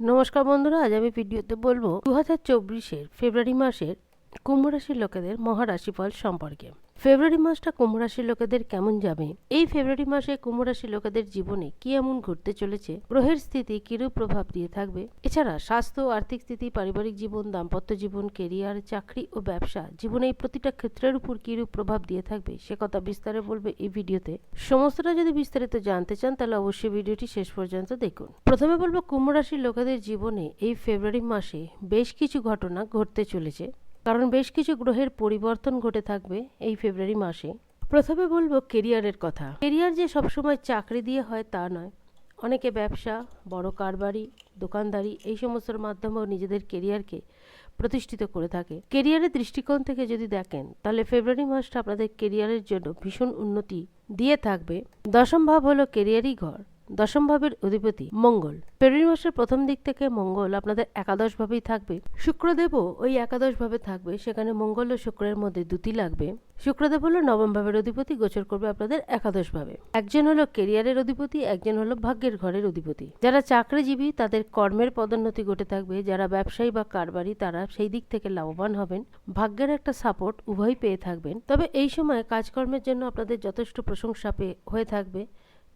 নমস্কার বন্ধুরা, আজ আমি ভিডিওতে বলব দু হাজার চব্বিশের ফেব্রুয়ারি মাসের কুম্ভ রাশির লোকেদের মহারাশিফল সম্পর্কে। ফেব্রুয়ারি মাসটা কুম্ভ রাশির লোকেদের কেমন যাবে? এই ফেব্রুয়ারি মাসে কুম্ভ রাশির লোকেদের জীবনে কি এমন ঘটতে চলেছে? গ্রহের স্থিতি কিরূপ প্রভাব দিয়ে থাকবে? এছাড়া স্বাস্থ্য, আর্থিক স্থিতি, পারিবারিক জীবন, দাম্পত্য জীবন কেরিয়ার চাকরি ও ব্যবসা জীবনে এই প্রতিটা ক্ষেত্রের উপর কিরূপ প্রভাব দিয়ে থাকবে? সে কথা বিস্তারে বলবে এই ভিডিওতে। সমস্তটা যদি বিস্তারিত জানতে চান, তাহলে অবশ্যই ভিডিওটি শেষ পর্যন্ত দেখুন। প্রথমে বলব কুম্ভ রাশির লোকেদের জীবনে এই ফেব্রুয়ারি মাসে বেশ কিছু ঘটনা ঘটতে চলেছে। কারণ বেশ কিছু গ্রহের পরিবর্তন ঘটে থাকবে এই ফেব্রুয়ারি মাসে। প্রথমে বলব কেরিয়ারের কথা। কেরিয়ার যে সবসময় চাকরি দিয়ে হয় তা নয়। অনেকে ব্যবসা, বড় কারবারি, দোকানদারি এই সমস্তর মাধ্যমেও নিজেদের কেরিয়ারকে প্রতিষ্ঠিত করে থাকে। কেরিয়ারের দৃষ্টিকোণ থেকে যদি দেখেন, তাহলে ফেব্রুয়ারি মাসটা আপনাদের কেরিয়ারের জন্য ভীষণ উন্নতি দিয়ে থাকবে। দশম ভাব হলো কেরিয়ারই ঘর। দশম ভাবের অধিপতি মঙ্গল। ফেব্রুয়ারি মাসের প্রথম দিক থেকে মঙ্গল আপনাদের একাদশ ভাবেই থাকবে। শুক্রদেবও ওই একাদশ ভাবে থাকবে, সেখানে মঙ্গল ও শুক্রের মধ্যে দুটি লাগবে। শুক্রদেব হলো নবম ভাবের অধিপতি, গোচর করবে আপনাদের একাদশ ভাবে। একজন হলো কেরিয়ারের অধিপতি, একজন হলো ভাগ্যের ঘরের অধিপতি। যারা চাকরিজীবী, তাদের কর্মের পদোন্নতি ঘটে থাকবে। যারা ব্যবসায়ী বা কারবারি, তারা সেই দিক থেকে লাভবান হবেন। ভাগ্যের একটা সাপোর্ট উভয় পেয়ে থাকবেন। তবে এই সময় কাজকর্মের জন্য আপনাদের যথেষ্ট প্রশংসা পেয়ে হয়ে থাকবে।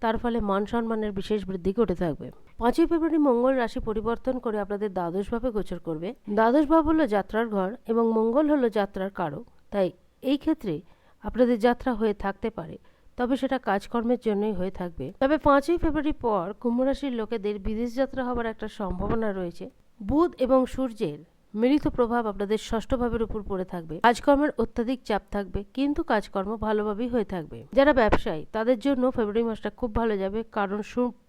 তার ফলে মান সম্মানের বিশেষ বৃদ্ধি ঘটে থাকবে। পাঁচই ফেব্রুয়ারি মঙ্গল রাশি পরিবর্তন করে আপনাদের দ্বাদশ ভাবে গোচর করবে। দ্বাদশ ভাব হলো যাত্রার ঘর এবং মঙ্গল হলো যাত্রার কারক। তাই এই ক্ষেত্রে আপনাদের যাত্রা হয়ে থাকতে পারে, তবে সেটা কাজকর্মের জন্যই হয়ে থাকবে। তবে পাঁচই ফেব্রুয়ারি পর কুম্ভ রাশির লোকেদের বিদেশ যাত্রা হবার একটা সম্ভাবনা রয়েছে। বুধ এবং সূর্যের মিলিত প্রভাব আপনাদের ষষ্ঠ ভাবের উপর পড়ে থাকবে। কাজকর্মের অত্যাধিক চাপ থাকবে, কিন্তু কাজকর্ম ভালোভাবেই হয়ে থাকবে। যারা ব্যবসায়ী, তাদের জন্য ফেব্রুয়ারি মাসটা খুব ভালো যাবে, কারণ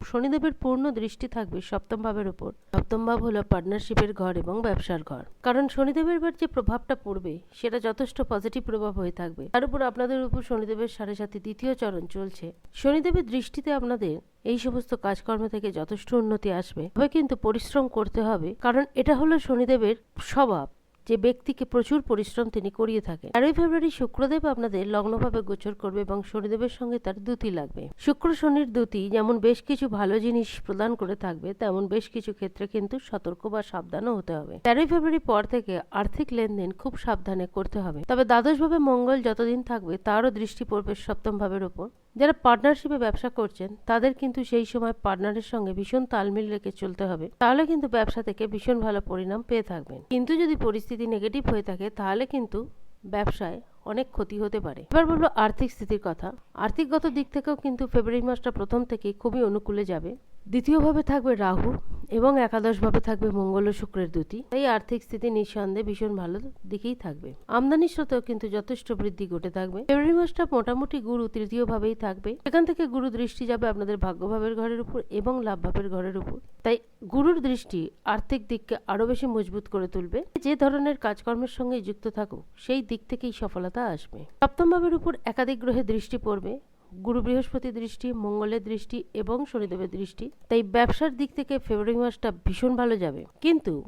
শনিদেবের পূর্ণ দৃষ্টি থাকবে সপ্তম ভাবের উপর। সপ্তম ভাব হলো পার্টনারশিপের ঘর এবং ব্যবসার ঘর। কারণ শনিদেবের এবার যে প্রভাবটা পড়বে, সেটা যথেষ্ট পজিটিভ প্রভাব হয়ে থাকবে। তার উপর আপনাদের উপর শনিদেবের সাড়ে সাথে দ্বিতীয় চরণ চলছে। শনিদেবের দৃষ্টিতে আপনাদের এই সমস্ত কাজকর্ম থেকে যথেষ্ট উন্নতি আসবে। তবে কিন্তু পরিশ্রম করতে হবে, কারণ এটা হলো শনিদেবের স্বভাব, যে ব্যক্তিকে প্রচুর পরিশ্রম তিনি করিয়ে থাকেন। তেরোই ফেব্রুয়ারি শুক্রদেব আপনাদের লগ্নভাবে গোচর করবে এবং শনিদেবের সঙ্গে তার দ্যুতি লাগবে। শুক্র শনির দ্যুতি যেমন বেশ কিছু ভালো জিনিস প্রদান করে থাকবে, তেমন বেশ কিছু ক্ষেত্রে কিন্তু সতর্ক বা সাবধানও হতে হবে। তেরোই ফেব্রুয়ারি পর থেকে আর্থিক লেনদেন খুব সাবধানে করতে হবে। তবে দ্বাদশভাবে মঙ্গল যতদিন থাকবে, তারও দৃষ্টি পড়বে সপ্তম ভাবের ওপর। যারা পার্টনারশিপে ব্যবসা করছেন, তাদের কিন্তু সেই সময় পার্টনারের সঙ্গে ভীষণ তালমিল রেখে চলতে হবে। তাহলে কিন্তু ব্যবসা থেকে ভীষণ ভালো পরিণাম পেয়ে থাকবেন। কিন্তু যদি পরিস্থিতি নেগেটিভ হয়ে থাকে, তাহলে কিন্তু ব্যবসায় অনেক ক্ষতি হতে পারে। এবার বলব আর্থিক স্থিতির কথা। আর্থিকগত দিক থেকেও কিন্তু ফেব্রুয়ারি মাসটা প্রথম থেকেই খুবই অনুকূলে যাবে। দ্বিতীয়ভাবে থাকবে রাহু এবং একাদশভাবে থাকবে মঙ্গল ও শুক্রের দুটি। তাই আর্থিক স্থিতি নিঃসন্দেহে ভীষণ ভালো দিকেই থাকবে। আমদানির স্রোতেও কিন্তু যথেষ্ট বৃদ্ধি ঘটে থাকবে। ফেব্রুয়ারি মাসটা মোটামুটি গুরু তৃতীয় ভাবেই থাকবে। এখান থেকে গুরু দৃষ্টি যাবে আপনাদের ভাগ্যভাবের ঘরের উপর এবং লাভভাবের ঘরের উপর। তাই গুরুর দৃষ্টি আর্থিক দিককে আরও বেশি মজবুত করে তুলবে। যে ধরনের কাজকর্মের সঙ্গে যুক্ত থাকুক, সেই দিক থেকেই সফলতা আসবে। সপ্তম ভাবের উপর একাধিক গ্রহে দৃষ্টি পড়বে। গুরু বৃহস্পতি দৃষ্টি, মঙ্গলের দৃষ্টি এবং শনিদেবের দৃষ্টি। তাই ব্যবসার দিক থেকে ফেব্রুয়ারি মাসটা ভীষণ ভালো যাবে। কিন্তু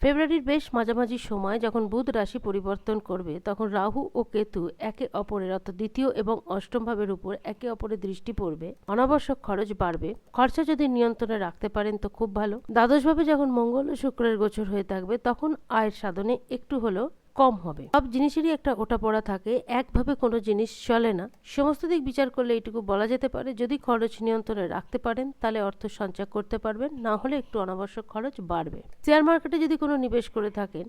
ফেব্রুয়ারির বেশ মাঝামাঝি সময় যখন বুধ রাশি পরিবর্তন করবে, তখন রাহু ও কেতু একে অপরের অর্থাৎ দ্বিতীয় এবং অষ্টম ভাবের উপর একে অপরের দৃষ্টি পড়বে। অনাবশ্যক খরচ বাড়বে। খরচা যদি নিয়ন্ত্রণে রাখতে পারেন তো খুব ভালো। দ্বাদশভাবে যখন মঙ্গল ও শুক্রের গোচর হয়ে থাকবে, তখন আয়ের সাধনে একটু হলেও কম হবে। সব জিনিসেরই একটা ওটা পড়া থাকে, একভাবে কোনো জিনিস চলে না। সমস্ত দিক বিচার করলে এটুকু বলা যেতে পারে, যদি খরচ নিয়ন্ত্রণে রাখতে পারেন, তাহলে অর্থ সঞ্চয় করতে পারবেন, না হলে একটু অনাবশ্যক খরচ বাড়বে। শেয়ার মার্কেটে যদি কোনো নিবেশ করে থাকেন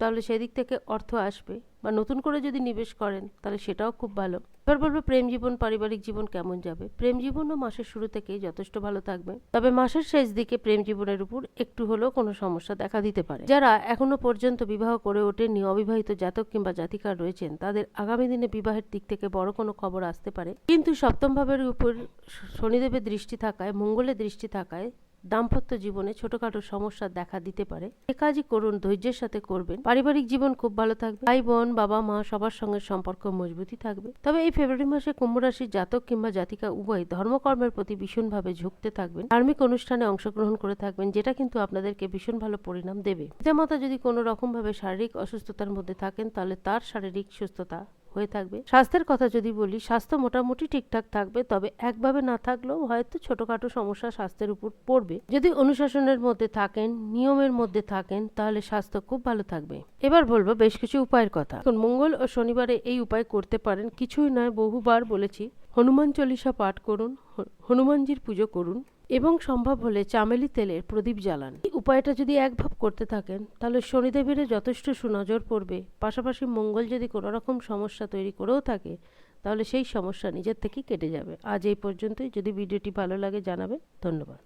তাহলে সেদিক থেকে অর্থ আসবে। বা নতুন করে যদি নিবেশ করেন, তাহলে সেটাও খুব ভালো। এবার বলব প্রেম জীবন, পারিবারিক জীবন কেমন যাবে? প্রেম জীবনও মাসের শুরু থেকেই যথেষ্ট ভালো থাকবে। তবে মাসের শেষ দিকে প্রেম জীবনের উপর একটু হলেও কোনো সমস্যা দেখা দিতে পারে। যারা এখনও পর্যন্ত বিবাহ করে ওঠেননি, অবিবাহিত জাতক কিংবা জাতিকার রয়েছেন, তাদের আগামী দিনে বিবাহের দিক থেকে বড় কোনো খবর আসতে পারে। কিন্তু সপ্তম ভাবের উপর শনিদেবের দৃষ্টি থাকায়, মঙ্গলের দৃষ্টি থাকায় দাম্পত্য জীবনে ছোটখাটো সমস্যা দেখা দিতে পারে। এ কাজই করুন, ধৈর্যের সাথে করবেন। পারিবারিক জীবন খুব ভালো থাকবে। ভাই, বোন, বাবা, মা সবার সঙ্গে সম্পর্ক মজবুতি থাকবে। তবে এই ফেব্রুয়ারি মাসে কুম্ভ রাশির জাতক কিংবা জাতিকা উভয় ধর্মকর্মের প্রতি ভীষণভাবে ঝুঁকতে থাকবেন। ধার্মিক অনুষ্ঠানে অংশগ্রহণ করে থাকবেন, যেটা কিন্তু আপনাদেরকে ভীষণ ভালো পরিণাম দেবে। পিতামাতা যদি কোনো রকম ভাবে শারীরিক অসুস্থতার মধ্যে থাকেন, তাহলে তার শারীরিক সুস্থতা হয়ে থাকবে। স্বাস্থ্যের কথা যদি বলি, স্বাস্থ্য মোটামুটি ঠিকঠাক থাকবে, তবে একভাবে না থাকলেও হয়তো ছোটখাটো সমস্যা স্বাস্থ্যের উপর পড়বে। যদি অনুশাসনের মধ্যে থাকেন, নিয়মের মধ্যে থাকেন, তাহলে স্বাস্থ্য খুব ভালো থাকবে। এবার বলব বেশ কিছু উপায়ের কথা। এখন মঙ্গল ও শনিবারে এই উপায় করতে পারেন। কিছুই নয়, বহুবার বলেছি, হনুমান চল্লিশা পাঠ করুন, হনুমানজির পুজো করুন। এবং সম্ভব হলে চামেলি তেলের প্রদীপ জ্বালান। এই উপায়টা যদি একভাব করতে থাকেন, তাহলে শনিদেবের যথেষ্ট সুনজর পড়বে। পাশাপাশি মঙ্গল যদি কোনো রকম সমস্যা তৈরি করেও থাকে, তাহলে সেই সমস্যা নিজের থেকেই কেটে যাবে। আজ এই পর্যন্তই। যদি ভিডিওটি ভালো লাগে জানাবে ধন্যবাদ।